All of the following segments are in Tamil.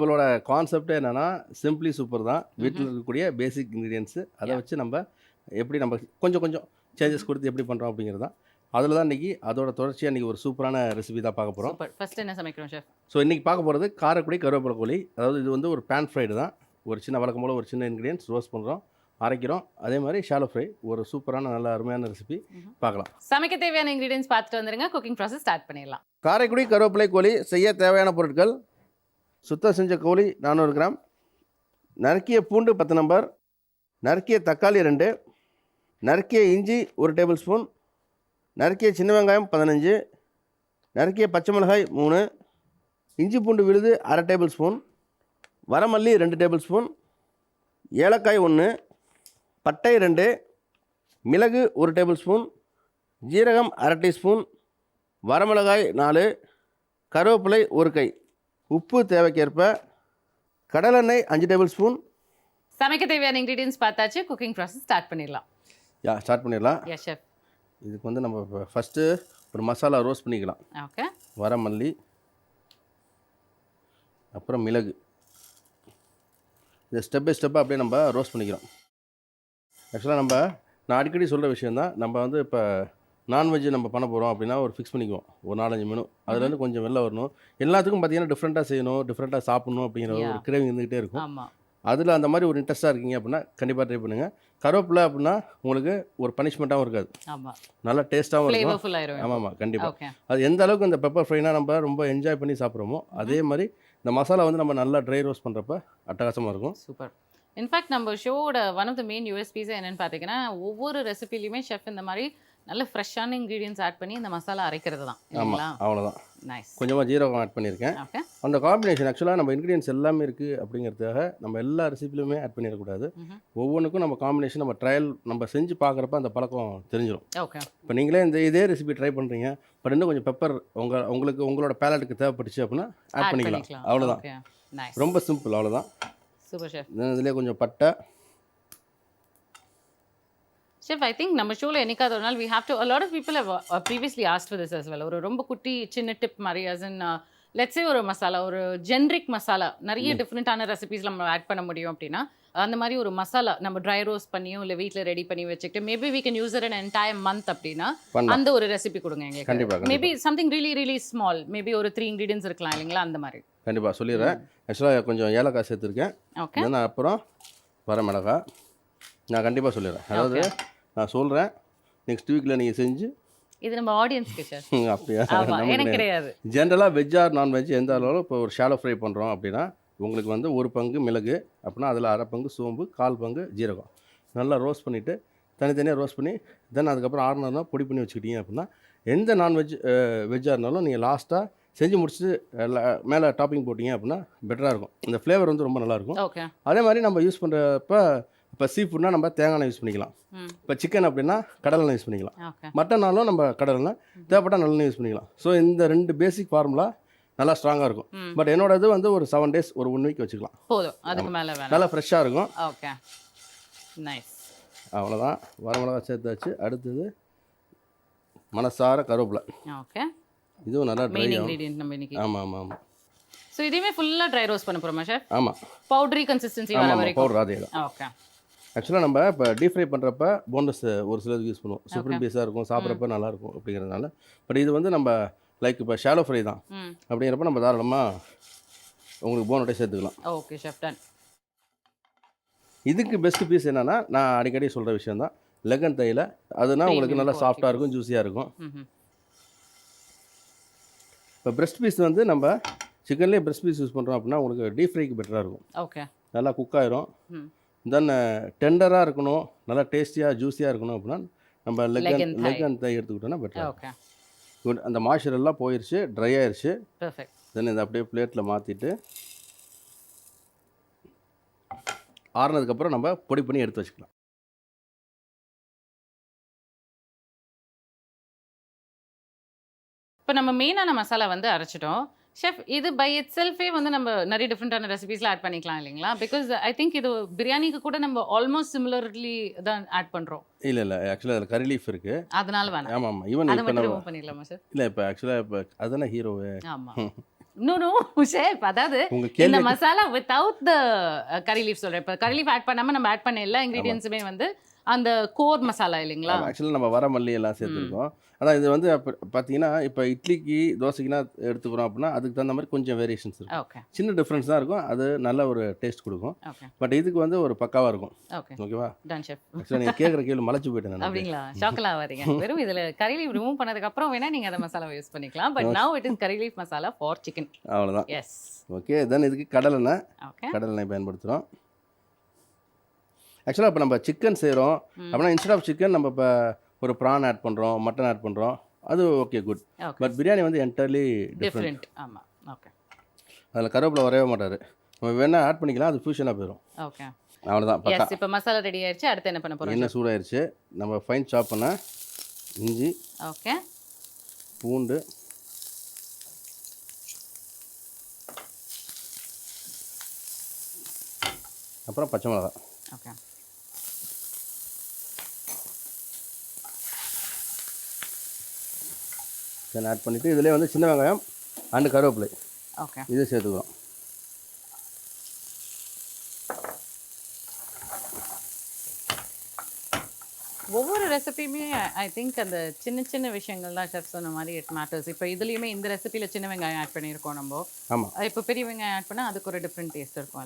நம்மளோட கான்செப்டே என்னன்னா சிம்பிளி சூப்பர் தான். வீட்டில் இருக்கக்கூடிய பேசிக் இன்க்ரீடியன்ஸு அதை வச்சு நம்ம எப்படி நம்ம கொஞ்சம் கொஞ்சம் சேஞ்சஸ் கொடுத்து எப்படி பண்ணுறோம் அப்படிங்கிறது தான். அதில் தான் இன்றைக்கி அதோட தொடர்ச்சியாக இன்றைக்கி ஒரு சூப்பரான ரெசிபி தான் பார்க்க போகிறோம் ஃபர்ஸ்ட் என்ன சமைக்கிறோம் ஷெஃப் ஸோ இன்றைக்கி பார்க்க போகிறது காரக்குடி கருவேப்பிலை கோழி. அதாவது இது வந்து ஒரு பேன் ஃப்ரைடு தான். ஒரு சின்ன வழக்கம் போல் ஒரு சின்ன இன்க்ரீடியன்ஸ் ரோஸ்ட் பண்ணுறோம் அரைக்கிறோம். அதே மாதிரி ஷாலோ ஃப்ரை ஒரு சூப்பரான நல்ல அருமையான ரெசிபி பார்க்கலாம். சமைக்க தேவையான இன்கிரீடியன்ஸ் பார்த்துட்டு வந்துருங்க. குக்கிங் ப்ராசஸ் ஸ்டார்ட் பண்ணிடலாம். காரைக்குடி கருவேப்பிலை கோழி செய்ய தேவையான பொருட்கள் சுத்தம் செஞ்ச கோழி நானூறு கிராம். நறுக்கிய பூண்டு பத்து நம்பர். நறுக்கிய தக்காளி ரெண்டு. நறுக்கிய இஞ்சி ஒரு டேபிள் ஸ்பூன். நறுக்கிய சின்ன வெங்காயம் பதினஞ்சு. நறுக்கிய பச்சை மிளகாய் மூணு. இஞ்சி பூண்டு விழுது அரை டேபிள் ஸ்பூன். வரமல்லி ரெண்டு டேபிள் ஸ்பூன். ஏலக்காய் ஒன்று பட்டை ரெண்டு. மிளகு ஒரு டேபிள் ஸ்பூன். ஜீரகம் அரை டீஸ்பூன். வரமிளகாய் நாலு. கருவேப்பிலை ஒரு கை. உப்பு தேவைக்கேற்ப கடலெண்ணெய் அஞ்சு டேபிள் ஸ்பூன் சமைக்க தேவையான இன்கிரீடியன்ஸ் பார்த்தாச்சு குக்கிங் ப்ராசஸ் ஸ்டார்ட் பண்ணிடலாம். யா ஸ்டார்ட் பண்ணிடலாம். எஸ் ஷெஃப் இதுக்கு வந்து நம்ம ஃபஸ்ட்டு ஒரு மசாலா ரோஸ்ட் பண்ணிக்கலாம். ஓகே வரமல்லி அப்புறம் மிளகு. இதை ஸ்டெப் பை ஸ்டெப்பாக அப்படியே நம்ம ரோஸ்ட் பண்ணிக்கிறோம். ஆக்சுவலாக நம்ம நான் அடிக்கடி சொல்கிற விஷயந்தான் நம்ம வந்து இப்போ நான்வெஜ் நம்ம பண்ண போகிறோம் அப்படின்னா ஒரு ஃபிக்ஸ் பண்ணிக்குவோம். ஒரு நாலஞ்சு மெனு அதுலேருந்து கொஞ்சம் வெளில வரணும். எல்லாத்துக்கும் பார்த்தீங்கன்னா டிஃப்ரெண்ட்டாக செய்யணும் டிஃப்ரெண்ட்டாக சாப்பிடணும் அப்படிங்கிற ஒரு. கிரேவிங் இருந்துகிட்டே இருக்கும். அதில் அந்த மாதிரி ஒரு இன்ட்ரெஸ்ட்டாக இருக்கீங்க அப்படின்னா கண்டிப்பாக ட்ரை பண்ணுங்கள் கருவேப்பிலை அப்படின்னா உங்களுக்கு ஒரு பனிஷ்மெண்ட்டாகவும் இருக்காது. நல்லா டேஸ்ட்டாகவும் இருக்கும். ஆமாம் ஆமாம் கண்டிப்பாக அது எந்த அளவுக்கு இந்த பெப்பர் ஃப்ரைனா நம்ம ரொம்ப என்ஜாய் பண்ணி சாப்பிட்றோமோ அதே மாதிரி இந்த மசாலா வந்து நம்ம நல்லா ட்ரை ரோஸ்ட் பண்ணுறப்ப அட்டகாசமாக இருக்கும். சூப்பர் இன்ஃபேக்ட் நம்ம ஷோவோட one of the main USPs என்னன்னு பார்த்தீங்கன்னா ஒவ்வொரு ரெசிபிலையுமே ஷெஃப் இந்த மாதிரி நல்ல ஃப்ரெஷ்ஷான இன்கிரீடியன்ஸ் ஆட் பண்ணி இந்த மசாலா அரைக்கிறது தான். இல்லைங்களா? ஆமாம் அவ்வளோதான் நைஸ் கொஞ்சமாக ஜீரகம் ஆட் பண்ணியிருக்கேன். அந்த காம்பினேஷன் ஆக்சுவலாக நம்ம இன்க்ரீடியன்ஸ் எல்லாமே இருக்குது அப்படிங்கிறதுக்காக நம்ம எல்லா ரெசிபிலுமே ஆட் பண்ணிடக்கூடாது. ஒவ்வொன்றுக்கும் நம்ம காம்பினேஷன் நம்ம ட்ரையல் நம்ம செஞ்சு பார்க்குறப்ப அந்த பழக்கம் தெரிஞ்சிடும் ஓகே இப்போ நீங்களே இந்த இதே ரெசிபி ட்ரை பண்ணுறீங்க பட் இன்னும் கொஞ்சம் பெப்பர் உங்கள் உங்களுக்கு உங்களோட பேலட்டுக்கு தேவைப்பட்டுச்சு அப்படின்னா ஆட் பண்ணிக்கலாம். அவ்வளோதான் ரொம்ப சிம்பிள் அவ்வளோதான் சூப்பர் இதுலேயே கொஞ்சம் பட்டை ஷெஃப் ஐ திங்க் நம்ம ஷோவில் என்னைக்காவது ஒரு நாள் we have to a lot of people have uh, previously asked for this as well. ஒரு ரொம்ப குட்டி சின்ன டிப் மாதிரி uh, let's say ஒரு மசாலா ஒரு ஜென்ரிக் மசாலா நிறைய டிஃப்ரெண்ட்டான ரெசிபிஸ் நம்ம ஆட் பண்ண முடியும் அப்படின்னா அந்த மாதிரி ஒரு மசாலா நம்ம ட்ரை ரோஸ்ட் பண்ணியும் இல்லை வீட்டில் ரெடி பண்ணி வச்சுக்கிட்டு maybe we can use it an entire month அப்படின்னா அந்த ஒரு ரெசிபி கொடுங்க எங்களுக்கு. Maybe something really really small maybe ஒரு த்ரீ இன்க்ரீடியன்ஸ் இருக்கலாம் இல்லைங்களா அந்த மாதிரி. கண்டிப்பாக சொல்லிடுறேன். ஆக்சுவலாக கொஞ்சம் ஏலக்காய் சேர்த்துருக்கேன். ஓகே அப்புறம் வர மிளகாய். நான் கண்டிப்பாக சொல்லிடுறேன். அதாவது நான் சொல்கிறேன் நெக்ஸ்ட் வீக்கில் நீங்கள் செஞ்சு இது நம்ம ஆடியன்ஸ்க்கு ம், அப்படியா? எனக்கு கிடையாது. ஜென்ரலாக வெஜ் ஆர் நான்வெஜ் எந்த அளவில் இப்போ ஒரு ஷாலோ ஃப்ரை பண்ணுறோம் அப்படின்னா உங்களுக்கு வந்து ஒரு பங்கு மிளகு அப்படின்னா அதில் அரை பங்கு சோம்பு கால் பங்கு ஜீரகம். நல்லா ரோஸ்ட் பண்ணிவிட்டு தனித்தனியாக ரோஸ்ட் பண்ணி தென் அதுக்கப்புறம் ஆறுனா பொடி பண்ணி வச்சுக்கிட்டீங்க அப்படின்னா எந்த நான்வெஜ் வெஜ்ஜாக இருந்தாலும் நீங்கள் லாஸ்ட்டாக செஞ்சு முடிச்சுட்டு மேலே டாப்பிங் போட்டிங்க அப்படின்னா பெட்டராக இருக்கும். இந்த ஃப்ளேவர் வந்து ரொம்ப நல்லாயிருக்கும் ஓகே அதே மாதிரி நம்ம யூஸ் பண்ணுறப்ப இப்போ சீ ஃபுட்னா நம்ம தேங்காய் எண்ணெய் யூஸ் பண்ணிக்கலாம். இப்போ சிக்கன் அப்படின்னா கடலெண்ணெய் யூஸ் பண்ணிக்கலாம். மட்டன்னாலும் நம்ம கடலெண்ணெய் தேவைப்பட்டால் நல்லெண்ணெய் யூஸ் பண்ணிக்கலாம். ஸோ இந்த ரெண்டு பேசிக் ஃபார்முலா நல்லா ஸ்ட்ராங்காக இருக்கும். பட் என்னோட இது வந்து ஒரு செவன் டேஸ் ஒரு ஒன் வீக் வச்சுக்கலாம். போதும். அதுக்கு மேலே வேணாம். நல்லா ஃப்ரெஷ்ஷாக இருக்கும். ஓகே. நைஸ் அவ்வளோதான் வரமிளகா சேர்த்தாச்சு. அடுத்தது மனசார கருவேப்பிலை. ஓகே. இதுவும் நல்லா ட்ரை ஆகும். ஆமாம் ஆமாம் ஆமாம் ஸோ இதுவுமே ஃபுல்லாக ட்ரை ரோஸ்ட் பண்ண போகிறோமா ஷெஃப் ஆமாம் பவுடரி கன்சிஸ்டன்சி வர வரைக்கும். பவுடர் அதே தான் ஓகே. ஆக்சுவலாக நம்ம இப்போ டீப் ஃப்ரை பண்ணுறப்ப போனஸ் ஒரு சிலருக்கு யூஸ் பண்ணுவோம். சுப்ரீம் பீஸாக இருக்கும் சாப்பிட்றப்ப நல்லாயிருக்கும் அப்படிங்கிறதுனால. பட் இது வந்து நம்ம லைக் இப்போ ஷாலோ ஃப்ரை தான். அப்படிங்கிறப்ப நம்ம தாராளமாக உங்களுக்கு போனட்டே சேர்த்துக்கலாம். ஓகே ஷெஃப் டன் இதுக்கு பெஸ்ட் பீஸ் என்னன்னா நான் அடிக்கடி சொல்கிற விஷயம் தான் லெகன் தையில் அதுனா உங்களுக்கு நல்லா சாஃப்டாக இருக்கும் ஜூஸியாக இருக்கும். இப்போ பிரஸ்ட் பீஸ் வந்து நம்ம சிக்கன்லேயே பிரஸ்ட் பீஸ் யூஸ் பண்ணுறோம் அப்படின்னா உங்களுக்கு டீப் ஃப்ரைக்கு பெட்டராக இருக்கும். ஓகே நல்லா குக் ஆயிரும். தென் டெண்டராக இருக்கணும் நல்லா டேஸ்டியாக ஜூஸியாக இருக்கணும் அப்படின்னா நம்ம and thigh. லெகன் தை எடுத்துக்கிட்டோம்னா பெட்டராக ஓகே குட் அந்த மாய்ச்சர் எல்லாம் போயிடுச்சு ட்ரை பெர்ஃபெக்ட் தென் இதை அப்படியே பிளேட்டில் மாற்றிட்டு ஆறுனதுக்கப்புறம் நம்ம பொடி பண்ணி எடுத்து வச்சுக்கலாம். இப்போ நம்ம மெயினான மசாலா வந்து அரைச்சிட்டோம். ஷெஃப் இது பை இட் செல்ஃபே வந்து நம்ம நிறைய டிஃப்ரெண்டான ரெசிபிஸ்ல ஆட் பண்ணிக்கலாம் இல்லைங்களா? பிகாஸ் ஐ திங்க் இது பிரியாணிக்கு கூட நம்ம ஆல்மோஸ்ட் சிமிலர்லி தான் ஆட் பண்றோம். இல்லை இல்லை. ஆக்சுவலாக அதில் கறி லீஃப் இருக்குது அதனால வேணாம். ஆமாம் ஆமாம் ஈவன் அதை மட்டும் பண்ணிடலாமா சார் இல்லை இப்போ ஆக்சுவலாக இப்போ அதுதானே ஹீரோவு ஆமா. நோ நோ ஷேப் அதாவது இந்த மசாலா வித்தவுட் த கறி லீஃப் சொல்றேன். இப்போ கறி லீஃப் ஆட் பண்ணாம நம்ம ஆட் பண்ண எல்லா இன்கிரீடியன்ஸுமே வந்து அந்த கோர் மசாலா இல்லைங்களா? ஆக்சுவலாக நம்ம வர மல்லி எல்லாம் சேர்த்துருக்கோம். ஆனால் இது வந்து பார்த்தீங்கன்னா இப்போ இட்லிக்கு தோசைக்குனா எடுத்துக்கிறோம் அப்படின்னா அதுக்கு தகுந்த மாதிரி கொஞ்சம் வேரியேஷன்ஸ் இருக்கும். சின்ன டிஃப்ரென்ஸ் தான் இருக்கும். அது நல்ல ஒரு டேஸ்ட் கொடுக்கும். பட் இதுக்கு வந்து ஒரு பக்காவாக இருக்கும். ஓகே. ஓகேவா? ஆக்சுவலாக நீங்கள் கேட்குற கேள்வி மலைச்சு போயிட்டேன் அப்படிங்களா? ஷாக்கலா வரீங்க வெறும் இதுல கறி லீஃப் ரிமூவ் பண்ணதுக்கு அப்புறம் வேணா நீங்க அந்த மசாலாவை யூஸ் பண்ணிக்கலாம். But now it is curry leaf masala for chicken அவ்வளோதான் எஸ் ஓகே தென் இதுக்கு கடலெண்ணெய் கடலெண்ணெய் பயன்படுத்துகிறோம் ஆக்சுவலாக இப்போ நம்ம சிக்கன் செய்கிறோம் அப்படின்னா இன்ஸ்டெட் ஆஃப் சிக்கன் நம்ம இப்போ ஒரு ப்ரான் ஆட் பண்ணுறோம் மட்டன் ஆட் பண்ணுறோம் அது ஓகே குட் பட் பிரியாணி வந்து என்டர்லி டிஃப்ரெண்ட் டிஃப்ரெண்ட் ஆமா. ஓகே அதில் கருவேப்பிலை வரவே மாட்டார். நம்ம வேணால் ஆட் பண்ணிக்கலாம் அது ஃபியூஷனாக போயிடும் ஓகே அவ்வளோதான் பக்கா இப்போ மசாலா ரெடி ஆயிடுச்சு அடுத்து என்ன பண்ண எண்ணெய் சூடாயிருச்சு நம்ம ஃபைன் சாப் பண்ண இஞ்சி ஓகே பூண்டு அப்புறம் பச்சை மிளகா ஓகே தென் ஆட் பண்ணிவிட்டு இதிலே வந்து சின்ன வெங்காயம் அண்டு கருவேப்பிலை. ஓகே இது சேர்த்துக்கிறோம் ஒவ்வொரு ரெசிபியுமே ஐ திங்க் அந்த சின்ன சின்ன விஷயங்கள் தான் ஷெஃப் சொன்ன மாதிரி இட் மேட்டர்ஸ் இப்போ இதுலயுமே இந்த ரெசிபில சின்ன வெங்காயம் ஆட் பண்ணியிருக்கோம் நம்ம. ஆமாம் இப்போ பெரிய வெங்காயம் ஆட் பண்ணா அதுக்கு ஒரு டிஃப்ரெண்ட் டேஸ்ட் இருக்கும்.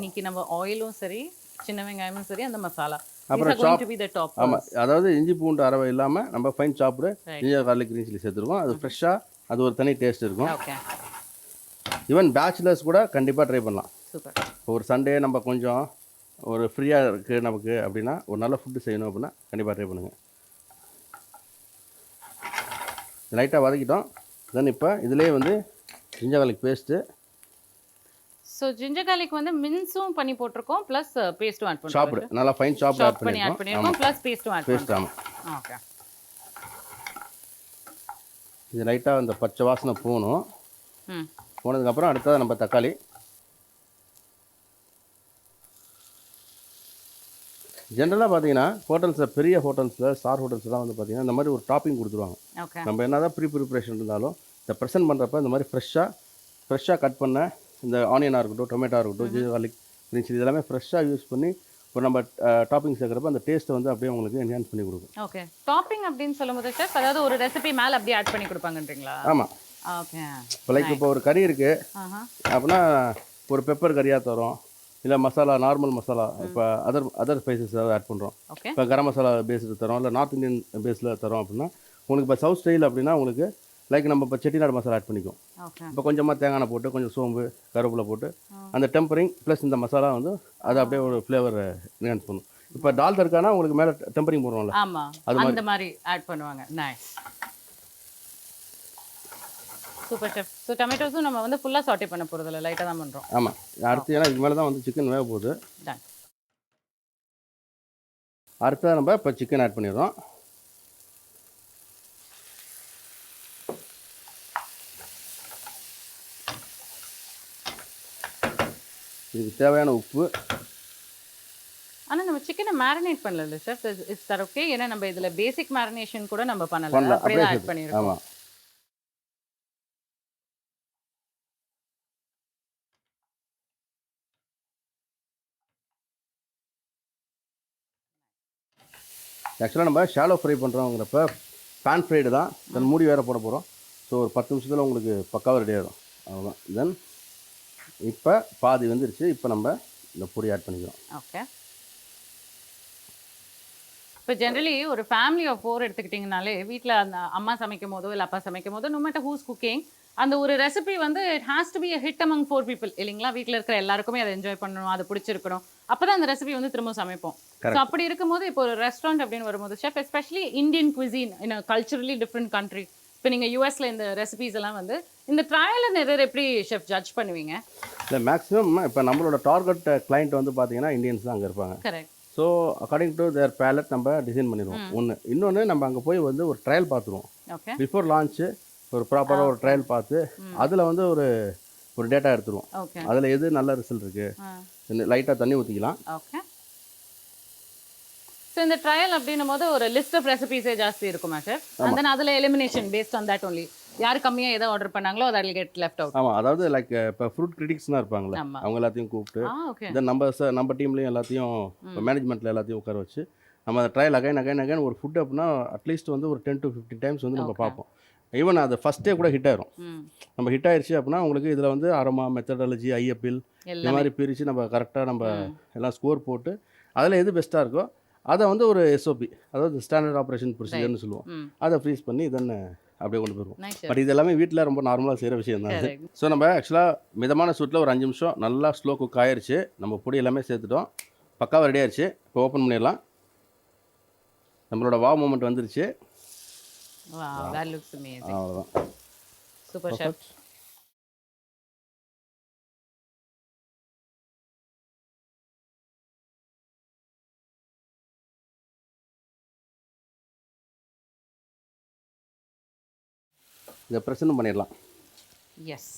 இன்னைக்கு நம்ம ஆயிலும் சரி சின்ன வெங்காயமும் சரி அந்த மசாலா அப்புறம் அப்புறம் டு பி த டாப் ஆமாம் அதாவது இஞ்சி பூண்டு அரவை இல்லாமல் நம்ம ஃபைன் சாப்பிடு. இஞ்சி கார்லிக் கிரீன் சில்லி சேர்த்துருக்கோம். அது ஃப்ரெஷ்ஷாக அது ஒரு தனி டேஸ்ட் இருக்கும். ஈவன் பேச்சுலர்ஸ் கூட கண்டிப்பாக ட்ரை பண்ணலாம். ஒரு சண்டே நம்ம கொஞ்சம் ஒரு ஃப்ரீயாக இருக்குது நமக்கு அப்படின்னா ஒரு நல்ல ஃபுட்டு செய்யணும் அப்படின்னா கண்டிப்பாக ட்ரை பண்ணுங்கள் லைட்டாக வதக்கிட்டோம். தென் இப்போ இதுலேயே வந்து இஞ்சி garlic paste so ginger garlic வந்து மின்ஸும் பண்ணி போட்டிருக்கோம். ப்ளஸ் பேஸ்ட்டும் ஆட் சாப்பிடு. பண்ணிருக்கோம் நல்லா ஃபைன் சாப்பிடு ஆட் பண்ணி ஆட் பண்ணிருக்கோம் ப்ளஸ் பேஸ்ட்டும் ஆட் பேஸ்ட் ஆமாம் ஓகே இது லைட்டாக இந்த பச்சை வாசனை போகணும். ம். போனதுக்கப்புறம் அடுத்தது நம்ம தக்காளி. ஜென்ரலாக பார்த்தீங்கன்னா ஹோட்டல்ஸில் பெரிய ஹோட்டல்ஸில் ஸ்டார் ஹோட்டல்ஸ்லாம் வந்து பார்த்தீங்கன்னா இந்த மாதிரி ஒரு டாப்பிங் கொடுத்துருவாங்க. நம்ம என்ன தான் ப்ரீ ப்ரிப்ரேஷன் இருந்தாலும் இந்த ப்ரெசென்ட் பண்ணுறப்ப இந்த மாதிரி ஃப்ரெஷ்ஷாக ஃப்ரெஷ்ஷாக கட் பண்ண இந்த ஆனியனாக இருக்கட்டும் டொமேட்டோ இருக்கட்டும் ஜிஞ்சர் garlic green chilli இதெல்லாமே ஃப்ரெஷ்ஷாக யூஸ் பண்ணி இப்போ நம்ம டாப்பிங் சேர்க்குறப்ப அந்த டேஸ்ட்டை வந்து அப்படியே உங்களுக்கு என்ஹான்ஸ் பண்ணி கொடுக்கும். ஓகே டாப்பிங் அப்படின்னு சொல்லும்போது ஷெஃப் அதாவது ஒரு ரெசிபி மேல அப்படியே ஆட் பண்ணி கொடுப்பாங்கன்றீங்களா? ஆமாம் ஓகே இப்போ லைக் இப்போ ஒரு கறி இருக்குது அப்படின்னா ஒரு பெப்பர் கறியாக தரோம். இல்லை மசாலா நார்மல் மசாலா இப்போ அதர் அதர் ஸ்பைசஸ் ஏதாவது ஆட் பண்ணுறோம் இப்போ கரம் மசாலா பேஸ்டு தரோம். இல்லை நார்த் இந்தியன் பேஸில் தரோம் அப்படின்னா உங்களுக்கு இப்போ சவுத் ஸ்டைல் அப்படின்னா உங்களுக்கு லைக் நம்ம இப்போ செட்டிநாடு மசாலா ஆட் பண்ணிக்கும் ஓகே இப்போ கொஞ்சமாக தேங்காய் போட்டு கொஞ்சம் சோம்பு கருவேப்பிலை போட்டு அந்த டெம்பரிங் ப்ளஸ் இந்த மசாலா வந்து அது அப்படியே ஒரு ஃப்ளேவர் என்ஹான்ஸ் பண்ணும். இப்போ டால் தர்க்கானா உங்களுக்கு மேலே டெம்பரிங் போடுறோம்ல ஆமா. அது அந்த மாதிரி ஆட் பண்ணுவாங்க. நைஸ் சூப்பர் ஷெஃப் ஸோ டொமேட்டோஸும் நம்ம வந்து ஃபுல்லாக சாட்டே பண்ண போகிறதில்ல லைட்டாக தான் பண்ணுறோம் ஆமாம் அடுத்து ஏன்னா இதுக்கு மேலே தான் வந்து சிக்கன் வேக போகுது. டன் அடுத்தது நம்ம இப்போ சிக்கன் ஆட் பண்ணிடுறோம். இதுக்கு தேவையான உப்பு. ஆனா நம்ம சிக்கனை மேரினேட் பண்ணல ஷெஃப் இஸ் தர் ஓகே ஏன்னா நம்ம இதுல பேசிக் மேரினேஷன் கூட நம்ம பண்ணல. பண்ணல. அப்படியே ஆட் பண்ணியிருக்கோம் ஆமாம் ஆக்சுவலாக நம்ம ஷாலோ ஃப்ரை பண்ணுறோங்கிறப்ப பேன் ஃப்ரைடு தான். தென் மூடி வேறு போட போகிறோம் ஸோ ஒரு பத்து நிமிஷத்தில் உங்களுக்கு பக்காவாக ரெடி ஆகிடும் அவ்வளோதான் தென் இப்போ பாதி வந்துருச்சு. இப்போ நம்ம இந்த பொடி ஆட் பண்ணிக்கிறோம். ஓகே இப்போ ஜென்ரலி ஒரு ஃபேமிலி ஆஃப் ஃபோர் எடுத்துக்கிட்டிங்கனாலே வீட்டில் அந்த அம்மா சமைக்கும் போதோ இல்லை அப்பா சமைக்கும் போதோ நோ மேட்டர் ஹூஸ் குக்கிங் அந்த ஒரு ரெசிபி வந்து it has to be hit among four people இல்லைங்களா? வீட்டில் இருக்கிற எல்லாருக்குமே அதை என்ஜாய் பண்ணணும் அது பிடிச்சிருக்கணும். அப்போ தான் அந்த ரெசிபி வந்து திரும்ப சமைப்போம். ஸோ அப்படி இருக்கும்போது இப்போ ஒரு ரெஸ்டாரண்ட் அப்படின்னு வரும்போது chef especially Indian in a culturally different country இப்போ நீங்கள் யூஎஸ்ல இந்த ரெசிபிஸ் எல்லாம் வந்து இந்த ட்ரையல் அண்ட் எரர் எப்படி ஷெஃப் ஜட்ஜ் பண்ணுவீங்க? இல்லை மேக்ஸிமம் இப்போ நம்மளோட டார்கெட் கிளைண்ட் வந்து பார்த்தீங்கன்னா இந்தியன்ஸ் தான் அங்கே இருப்பாங்க. Correct so according to their palate நம்ம டிசைன் பண்ணிடுவோம். ஒன்று இன்னொன்று நம்ம அங்கே போய் வந்து ஒரு ட்ரையல் பார்த்துருவோம் பிஃபோர் லான்ச்சு ஒரு ப்ராப்பராக ஒரு ட்ரையல் பார்த்து அதில் வந்து ஒரு ஒரு டேட்டா எடுத்துருவோம். அதில் எது நல்ல ரிசல்ட் இருக்குது லைட்டாக தண்ணி ஊற்றிக்கலாம் ஸோ இந்த ட்ரையல் அப்படின்னும் போது ஒரு லிஸ்ட் ஆஃப் ரெசிபிஸே ஜாஸ்தி இருக்குமா சார் தென் அதில் elimination based on that only யார் கம்மியா எதை ஆர்டர் பண்ணாங்களோ அதை கெட் லெஃப்ட் அவுட் ஆமாம் அதாவது லைக் இப்போ ஃப்ரூட் கிரிட்டிக்ஸ்லாம் இருப்பாங்களே அவங்க எல்லாத்தையும் கூப்பிட்டு தென் நம்ம நம்ம டீம்லேயும் எல்லாத்தையும் மேனேஜ்மெண்ட்டில் எல்லாத்தையும் உட்கார வச்சு நம்ம அதை ட்ரையல் அகைன் அகைன் அகைன் ஒரு ஃபுட் அப்படின்னா அட்லீஸ்ட் வந்து ஒரு டென் டு ஃபிஃப்டி டைம்ஸ் வந்து நம்ம. பார்ப்போம். ஈவன் அது ஃபஸ்ட்டே கூட ஹிட் ஆயிரும். நம்ம ஹிட் ஆயிருச்சு அப்படின்னா உங்களுக்கு இதில் வந்து அரோமா மெத்தடாலஜி ஐஎப்பில் இந்த மாதிரி பிரித்து நம்ம கரெக்டாக நம்ம. எல்லாம் ஸ்கோர் போட்டு அதில் எது பெஸ்ட்டாக இருக்கோ அதை வந்து ஒரு எஸ்ஓபி அதாவது ஸ்டாண்டர்ட் ஆப்ரேஷன் ப்ரொசீஜர்னு சொல்லுவோம். அதை ஃப்ரீஸ் பண்ணி இதென்னு அப்படியே கொண்டு போயிடுவோம். நைஸ் பட் இது எல்லாமே வீட்டில் ரொம்ப நார்மலாக செய்கிற விஷயம் தான் ஸோ நம்ம ஆக்சுவலாக மிதமான சூட்டில் ஒரு அஞ்சு நிமிஷம் நல்லா ஸ்லோ குக் ஆயிருச்சு. நம்ம பொடி எல்லாமே சேர்த்துட்டோம். பக்காவாக ரெடி ஆயிருச்சு. இப்போ ஓப்பன் பண்ணிடலாம். நம்மளோட வா மூமெண்ட் வந்துருச்சு. அவ்வளோதான் சூப்பர் ஷெஃப் இதை ப்ரெசன்ட் பண்ணிடலாம். எஸ்